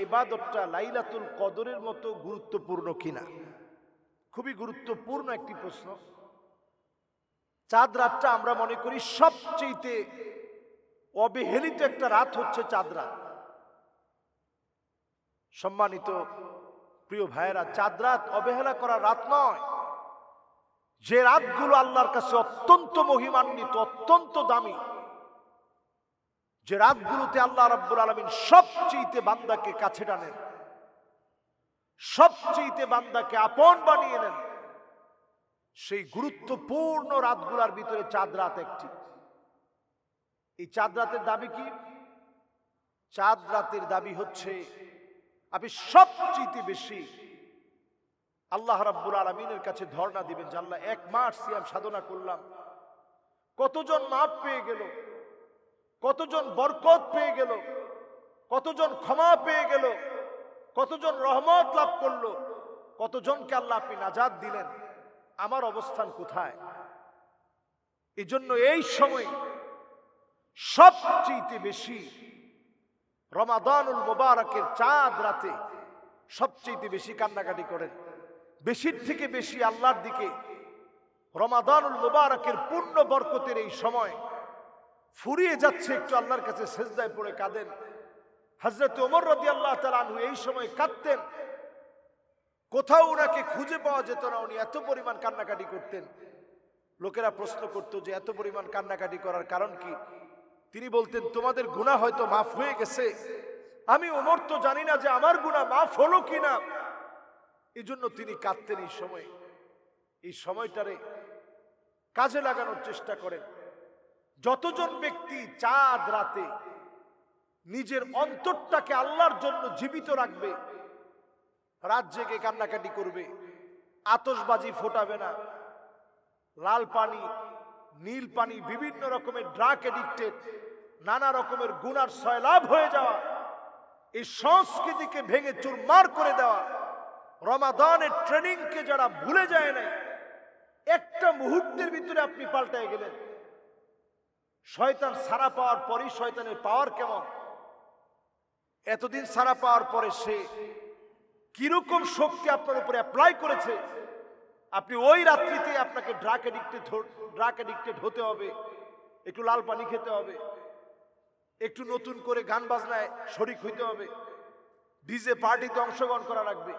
ইবাদতটা লাইলাতুল কদরের মতো গুরুত্বপূর্ণ কিনা? খুবই গুরুত্বপূর্ণ একটি প্রশ্ন। চাঁদ রাতটা আমরা মনে করি সবচেয়ে অবহেলিত একটা রাত হচ্ছে চাঁদ রাত। সম্মানিত প্রিয় ভাইয়েরা, চাঁদ রাত অবহেলা করা রাত নয়। যে রাতগুলো আল্লাহর কাছে অত্যন্ত মহিমান্বিত, অত্যন্ত দামি যে রাতগুলোতে আল্লাহ রাব্বুল আলমিন সবচেয়ে বান্দাকে কাছে টানেন সবচেয়ে বান্দাকে আপন বানিয়ে নেন, সেই গুরুত্বপূর্ণ রাতগুলার ভিতরে চাঁদ রাত একটি। এই চাঁদ রাতের দাবি কি? চাঁদ রাতের দাবি হচ্ছে, আপনি সবচেয়ে বেশি আল্লাহ রাব্বুল আলমিনের কাছে ধর্ণা দিবেন জানলা এক মাস সিয়াম সাধনা করলাম, কতজন মাপ পেয়ে গেল কতজন বরকত পেয়ে গেল? কতজন ক্ষমা পেয়ে গেল? কতজন রহমত লাভ করল? কতজনকে আল্লাহ আপনি নাজাদ দিলেন? আমার অবস্থান কোথায়? এই জন্য এই সময় সবচেয়ে বেশি রমাদানুল মোবারকের চাঁদ রাতে সবচেয়ে বেশি কান্নাকাটি করেন। বেশির থেকে বেশি আল্লাহর দিকে রমাদানুল মোবারকের পূর্ণ বরকতের এই সময় ফুরিয়ে যাচ্ছে, একটু আল্লাহর কাছে সেজদায় পড়ে কাঁদেন। হজরত ওমর রদি আল্লাহ তালু এই সময় কাঁদতেন। কোথাও ওনাকে খুঁজে পাওয়া যেত না, উনি এত পরিমাণ কান্নাকাটি করতেন। লোকেরা প্রশ্ন করতো যে, এত পরিমাণ কান্নাকাটি করার কারণ কি? তিনি বলতেন, তোমাদের গুণা হয়তো মাফ হয়ে গেছে। আমি ওমর তো জানি না যে আমার গুণা মাফ হলো কিনা। এই জন্য তিনি কাঁদতেন এই সময়। এই সময়টারে কাজে লাগানোর চেষ্টা করেন। যতজন ব্যক্তি চাঁদ রাতে নিজের অন্তরটাকে আল্লাহর জন্য জীবিত রাখবে, রাত জেগে কান্নাকাটি করবে আতসবাজি ফোটাবে না, লাল পানি, নীল পানি, বিভিন্ন রকমের ড্রাগ এডিক্টেড নানা রকমের গুনার সয়লাভ হয়ে যাওয়া, এই সংস্কৃতিকে ভেঙে চুরমার করে দেওয়া, রমাদানের ট্রেনিংকে যারা ভুলে যায় নাই, একটা মুহূর্তের ভিতরে আপনি পাল্টায় গেলেন। শয়তান সারা পাওয়ার পরই শয়তানের পাওয়ার কেমন? এতদিন সারা পাওয়ার পরে সে কীরকম শক্তি আপনার উপরে অ্যাপ্লাই করেছে? আপনি ওই রাত্রিতে আপনাকে ড্রাগ এডিক্টেড ড্রাগ এডিক্টেড হতে হবে, একটু লাল পানি খেতে হবে, একটু নতুন করে গান বাজনায় শরিক হইতে হবে ডিজে পার্টিতে অংশগ্রহণ করা লাগবে।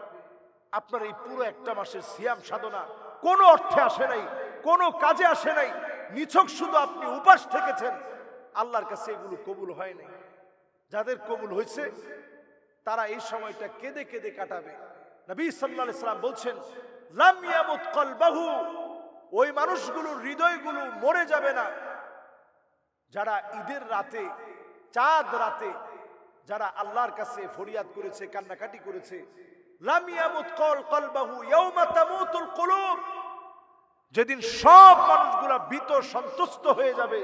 আপনার এই পুরো একটা মাসের সিয়াম সাধনা কোনো অর্থে আসে নাই, কোনো কাজে আসে নাই। নিছক শুধু আপনি উপাস থেকেছেন আল্লাহর কাছে এগুলো কবুল হয় নাই। যাদের কবুল হয়েছে, তারা এই সময়টা কেঁদে কেঁদে কাটাবে। নবী সাল্লাহ সাল্লাম বলছেন, লাম ইয়ামুত কলবাহু ওই মানুষগুলোর হৃদয়গুলো মরে যাবে না। যারা ঈদের রাতে, চাঁদ রাতে, যারা আল্লাহর কাছে ফরিয়াদ করেছে, কান্নাকাটি করেছে, লাম ইয়ামুত কল, কলবাহু ইয়াউমা তামুতুল কুলুব যেদিন সব মানুষগুলা ভীত, সন্তুষ্ট হয়ে যাবে,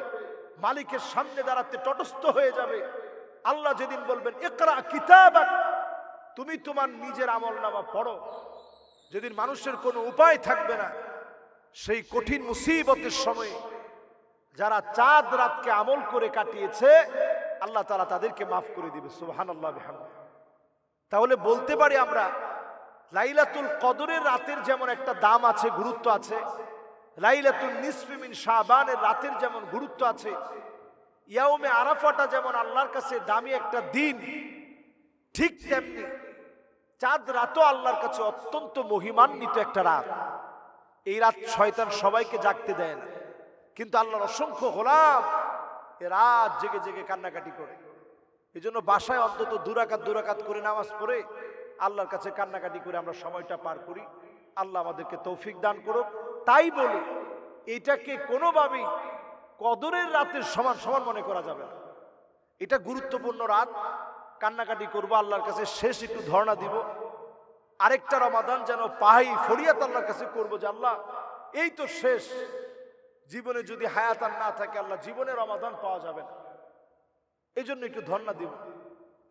মালিকের সামনে দাঁড়াতে তটস্থ হয়ে যাবে, আল্লাহ যেদিন বলবেন একরা কিতাব তুমি তোমার নিজের আমল নামা পড়ো। যেদিন মানুষের কোনো উপায় থাকবে না, সেই কঠিন মুসিবতের সময়ে যারা চাঁদ রাতকে আমল করে কাটিয়েছে, আল্লাহ তারা তাদেরকে মাফ করে দিবে সুহান আল্লাহ তাহলে বলতে পারি আমরা, লাইলাতুল কদরের রাতের যেমন একটা দাম আছে, গুরুত্ব আছে লাইলাতুল নিসফিমিন শাহবানের রাতের যেমন গুরুত্ব আছে ইয়াউমে আরাফাটা যেমন আল্লাহর কাছে দামি একটা দিন, ঠিক তেমনি চাঁদ রাতও আল্লাহর কাছে অত্যন্ত মহিমান্বিত একটা রাত। এই রাত শয়তান সবাইকে জাগতে দেয় না, কিন্তু আল্লাহর অসংখ্য গোলাম এ রাত জেগে জেগে কান্নাকাটি করে। এই জন্য বাসায় অন্তত দুরাকাত দুরাকাত করে নামাজ পড়ে আল্লাহর কাছে কান্নাকাটি করে আমরা সময়টা পার করি। আল্লাহ আমাদেরকে তৌফিক দান করুক। তাই বলে, এটাকে কোনোভাবেই কদরের রাতের সমান সমান মনে করা যাবে না। এটা গুরুত্বপূর্ণ রাত, কান্নাকাটি করব, আল্লাহর কাছে শেষ একটু ধর্ণা দিব। আরেকটা রমাদান যেন পাহাই ফরিয়াত আল্লাহর কাছে করব যে আল্লাহ, এই তো শেষ। জীবনে যদি হায়াত আর না থাকে, আল্লাহ জীবনে রমাদান পাওয়া যাবে না। এই জন্য একটু ধর্ণা দিব।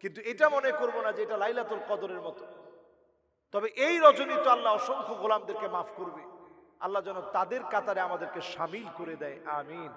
কিন্তু এটা মনে করব না যে এটা লাইলাতুল কদরের মতো। তবে এই রজনী তো আল্লাহ অসংখ্য গোলামদেরকে মাফ করবে। আল্লাহ যেন তাদের কাতারে আমাদেরকে সামিল করে দেয় আমিন।